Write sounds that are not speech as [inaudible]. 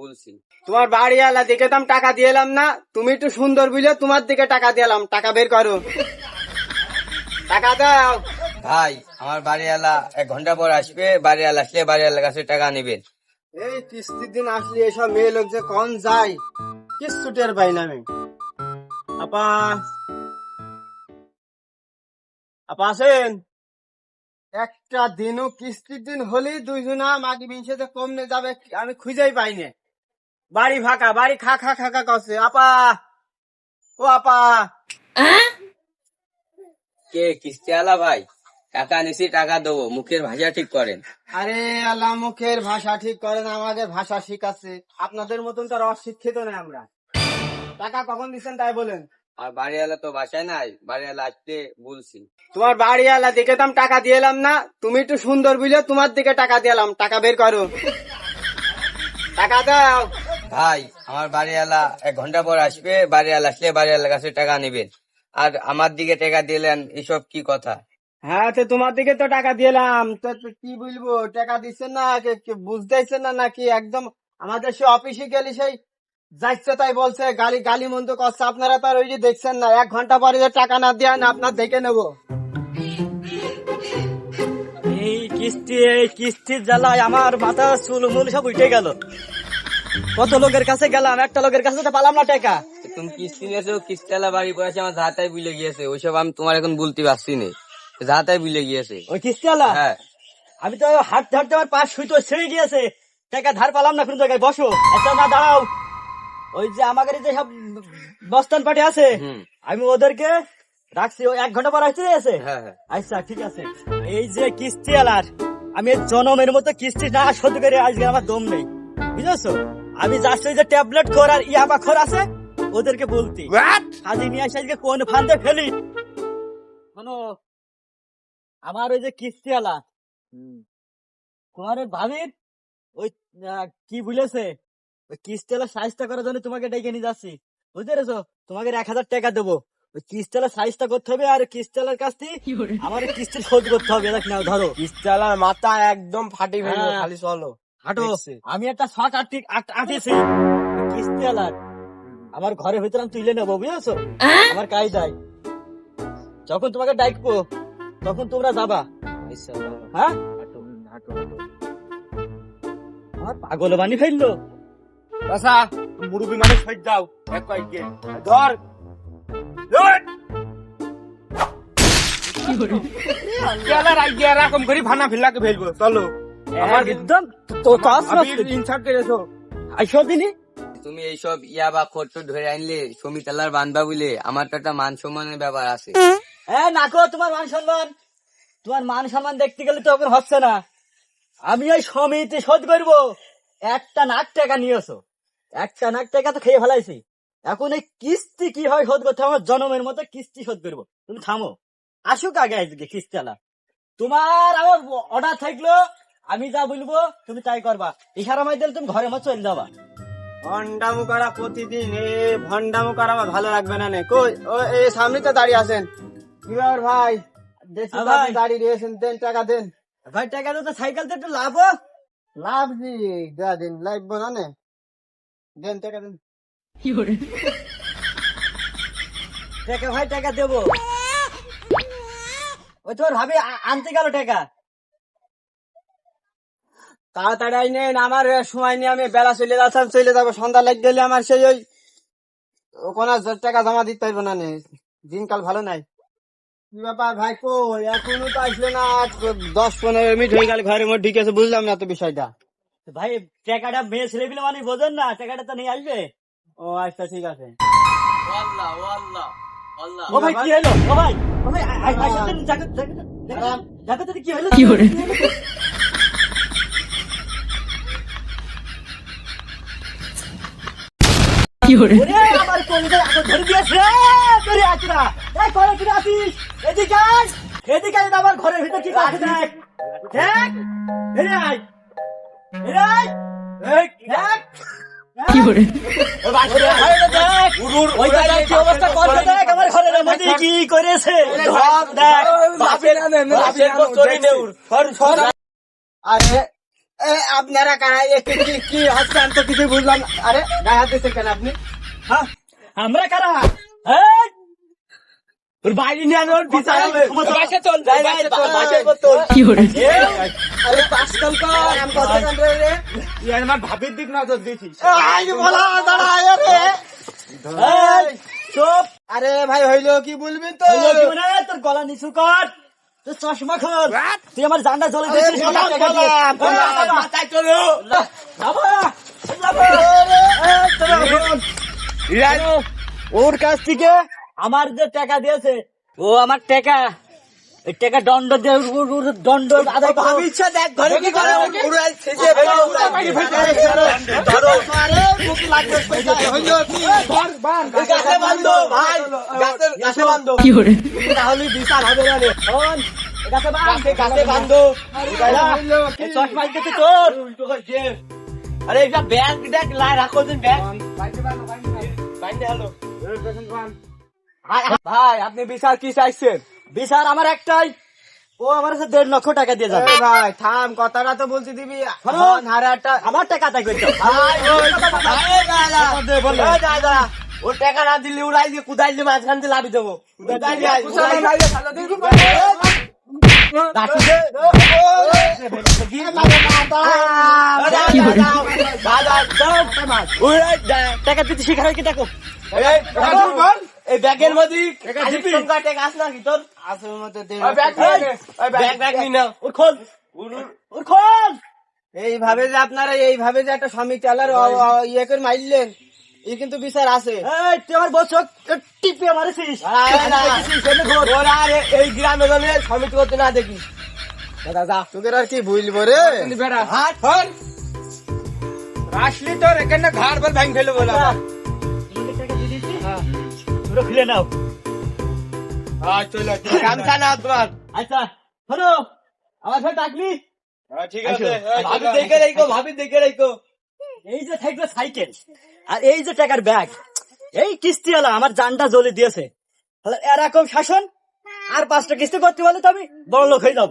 বলছি। তোমার বাড়ি আলা দেখে তো টাকা দিয়ে এলাম না। তুমি একটু সুন্দর বুঝলে তোমার দিকে টাকা দিলাম টাকা বের করো। টাকা দাও। ভাই আমার বাড়িওয়ালা এক ঘণ্টা পর আসবে। বাড়িওয়ালা আসলে বাড়িওয়ালার কাছে টাকা নেবেন এই কিস্তির দিন আসলে এসব মেয়ে লোক যে কন যায় কিচ্ছু টের পাই না আমি। আপা। আপা আসেন। একটা দিনও কিস্তির দিন হলেই দুইজনা মাগি বিংশে কমনে যাবে আমি খুঁজেই পাইনি বাড়ি ফাঁকা বাড়ি খা খা খা খা করছে আপা! ও আপা! কে কিস্তি আলা ভাই? টাকা নিছি টাকা দেবো। মুখের ভাষা ঠিক করেন। আরে আল্লাহ মুখের ভাষা ঠিক করেন আমাদের ভাষা শিখাচ্ছে। আপনাদের মতন তো আর অশিক্ষিত নয় আমরা। টাকা কখন দিচ্ছেন তাই বলেন। আর বাড়িওয়ালা তো বাসায় নাই বাড়িওয়ালা আসতে বলছি। তোমার বাড়ি আলা দেখে তো টাকা দিয়ে এলাম না। তুমি একটু সুন্দর বুঝলে তোমার দিকে টাকা দিলাম টাকা বের করো। টাকা দাও। ভাই আমার বাড়িওয়ালা এক ঘণ্টা পর আসবে বাড়িওয়ালা আসলে বাড়িওয়ালার কাছে টাকা নেবেন। আর আমার দিকে টাকা দিলেন এসব কি কথা? হ্যাঁ তো তোমার দিকে তো টাকা দিলাম। তো কি বলব টাকা দিচ্ছেন না বুঝতেছেন না নাকি? একদম আমাদের সে অফিসে গেলি সেই যাচ্ছে তাই বলছে গালি গালি মন্দ করছে। আপনারা তো আর ওই যে দেখছেন না এক ঘণ্টা পরে যে টাকা না দেন আপনার দেখে নেব। এই কিস্তি এই কিস্তির জ্বালায় আমার মাথা চুল মুল সব উঠে গেল। কত লোকের কাছে গেলাম? একটা লোকের কাছে তো পালাম না টাকা। তুমি কিস্তি নিয়েছো কিস্তিওয়ালা বাড়ি পড়েছে আমার ধাতাই বুলে গিয়েছে। ওইসব আমি তোমার এখন বলতে পারছি না। ধাতাই বুলে গিয়েছে। ওই কিস্তিওয়ালা হ্যাঁ। আমি তো হাঁটতে হাঁটতে আমার পাশ সুইতো ছেড়ে গিয়েছে। টাকা ধার পালাম না কোন জায়গায়। বসো। আচ্ছা না দাঁড়াও। ওই যে আমাদের যে সব বস্তান পাটি আছে আমি ওদেরকে রাখছি। ওই এক ঘণ্টা পর আসতে আছে হ্যাঁ হ্যাঁ। আচ্ছা ঠিক আছে। এই যে কিস্তি আলার আমি জনমের মতো কিস্তি না শোধ করে আজকে আমার দম নেই। বুঝেছ? আমি যাচ্ছি যে ট্যাবলেট খোর আর ইয়াবা খোর আছে ওদেরকে বলতি। কাজে নিয়ে আসে আজকে কোন ফান্দে ফেলি? শোনো আমার ওই যে কিস্তি আলা তোমার ওই ভাবির ওই কি বলেছে? ওই কিস্তি আলা করার জন্য তোমাকে ডেকে নিয়ে যাচ্ছি। বুঝতে পেরেছ? তোমাকে এক হাজার টাকা দেবো। ওই কিস্তালা সাইজটা করতে হবে আর কিস্তালার কাছ থেকে আমার কিস্তি শোধ করতে হবে। দেখ না ধরো। চালার মাথা একদম ফাটি ফেলব, খালি চলো। হাঁটো। আমি একটা শর্ট আটি আটিছি। কিস্তি আলার। আমার ঘরের ভিতরে আমি তুলে নেব বুঝেছ? আমার কায়দায়। যখন তোমাকে ডাকবো তখন তোমরা যাবা। হ্যাঁ? আমার পাগল বানি ফেলল। আচ্ছা মুরুবি মানে সই দাও। এক কয়েককে ধর। এরকম করে ভানা ফেলাকে ফেলব। চলো। আমার একদম তো কাজ ইনসার্ট করেছ আইসো দিনি। তুমি এইসব ইয়া বা খরচ ধরে আনলে সমিতালার বান্ধবা বলে আমার তো একটা মান সম্মানের ব্যাপার আছে। হ্যাঁ নাকো তোমার মান সম্মান তোমার মান সম্মান দেখতে গেলে তো এখন হচ্ছে না। আমি ওই সমিতি শোধ করব। একটা নাক টাকা নিয়েছো। একটা নাক টাকা তো খেয়ে ফেলাইছি। এখন এই কিস্তি কি হয় শোধ করতে আমার জনমের মতো কিস্তি শোধ করব। তুমি থামো। আসুক আগে আজকে কিস্তিওয়ালা তোমার আমার অর্ডার থাকল আমি যা বলব তুমি তাই করবা। ইশারা মাই দিলে তুমি ঘরে মতো চলে যাবা। ভন্ডামু করা প্রতিদিন এ ভন্ডামু করা আমার ভালো লাগবে না নে। কই? ও এই সামনে তো দাঁড়িয়ে আছেন। কি ব্যাপার ভাই হ্যাঁ আপনি ভাই। দাঁড়িয়ে রয়েছেন দেন টাকা দেন। ভাই টাকা তো সাইকেল তো একটু লাভ লাভ জি দেয়া দিন লাগবো না নে। দেন টাকা দেন। টাকা ভাই টাকা দেবো। ওই তোর ভাবি আনতে গেল টাকা। তাড়াতাড়ি নেন আমার সময় নিয়ে আমি বেলা চলে যাচ্ছি চলে যাব সন্ধ্যা লেগে গেলে আমার সেই ওই কোনো টাকা জমা দিতে পারব না দিনকাল ভালো নাই। কি ব্যাপার ভাই কই এখনও তো আসলে না দশ পনেরো মিনিট হয়ে গেল ঘরের মধ্যে ঢুকেছে বুঝলাম না তো বিষয়টা। ভাই টাকাটা মেয়ে ছেলে পেলে মানে বোঝেন না টাকাটা তো নিয়ে আসবে। ও আচ্ছা ঠিক আছে। ও ভাই হলো? ও ভাই ও ভাই কি হলো? [laughs] আমার ধরে দিয়েছে রে, তোরে আচরা। এই ঘরে ফিরে আসিস। এদিকে আয়। এদিকে আয়, আমার ঘরের ভিতর কি আছে দেখ। দেখ এরে আয়। এরে আয়। এই, দেখ কি করে? করছে? আরে এ, আপনারা কারা? কি কি- কি হচ্ছে? আমি তো কিছু বুঝলাম আরে গায়ে হাত দিচ্ছেন কেন আপনি? আমরা কারা! বাইরে নিয়ে আনো বিচার বাসে চল, চল। আরে কর, আম কত কান রে? রে? আমার ভাবির দিক নজর দিছিস এই, বলা, দাঁড়া, আয় চুপ। আরে ভাই হইল কি বলবি তো? তোর গলা নিচু কর। তোর চশমা খোল। তুই আমার জানটা জ্বলে দিয়েছিস বাবা, মাথায় চলো। ওর কাছ থেকে আমার যে টাকা দিয়েছে ও আমার টাকা। এই টাকা দণ্ড দণ্ড আদায়। ইচ্ছা দেখ ঘরে কি করে তাহলে বিশাল হবে না রে। আরে এটা ব্যাগ দেখ লাই রাখো দিন ব্যাগ। ভাই আপনি বিশাল কি চাইছেন? বিচার আমার একটাই। ও আমার কাছে দেড় লক্ষ টাকা দিয়ে যাবে। ভাই থাম কথাটা তো বলছি দিবি। আমার টাকা দাদা ও টাকা না দিলে উড়াই দিয়ে কুদাই দিয়ে মাঝখান দিয়ে লাভি দেবো। কুদাই দিয়ে এইভাবে যে আপনারা এইভাবে যে একটা স্বামী চালার ইয়ে করে মারলেন এই কিন্তু বিচার আছে। এই তুই আমার বলছ টিপে মারেছিস। এই গ্রামে গেলে সমিতি করতে না দেখি। দাদা যা। তোদের আর কি বুঝব রে? হাট তোর এখানে ঘাড় বল ভাঙ ফেলে বলা? পুরো খুলে নাও। হ্যাঁ চলো গামছা না তোমার আচ্ছা শোনো আমার সাথে ডাকলি? ঠিক আছে। ভাবি দেখে রাখো ভাবি দেখে রাখো। এই যে থাকবে সাইকেল, আর এই যে টাকার ব্যাগ, এই কিস্তি কিস্তিওয়ালা আমার জানটা জ্বলে দিয়েছে। এরকম শাসন আর পাঁচটা কিস্তি করতে পারলে তো আমি বড় লোক হয়ে যাব।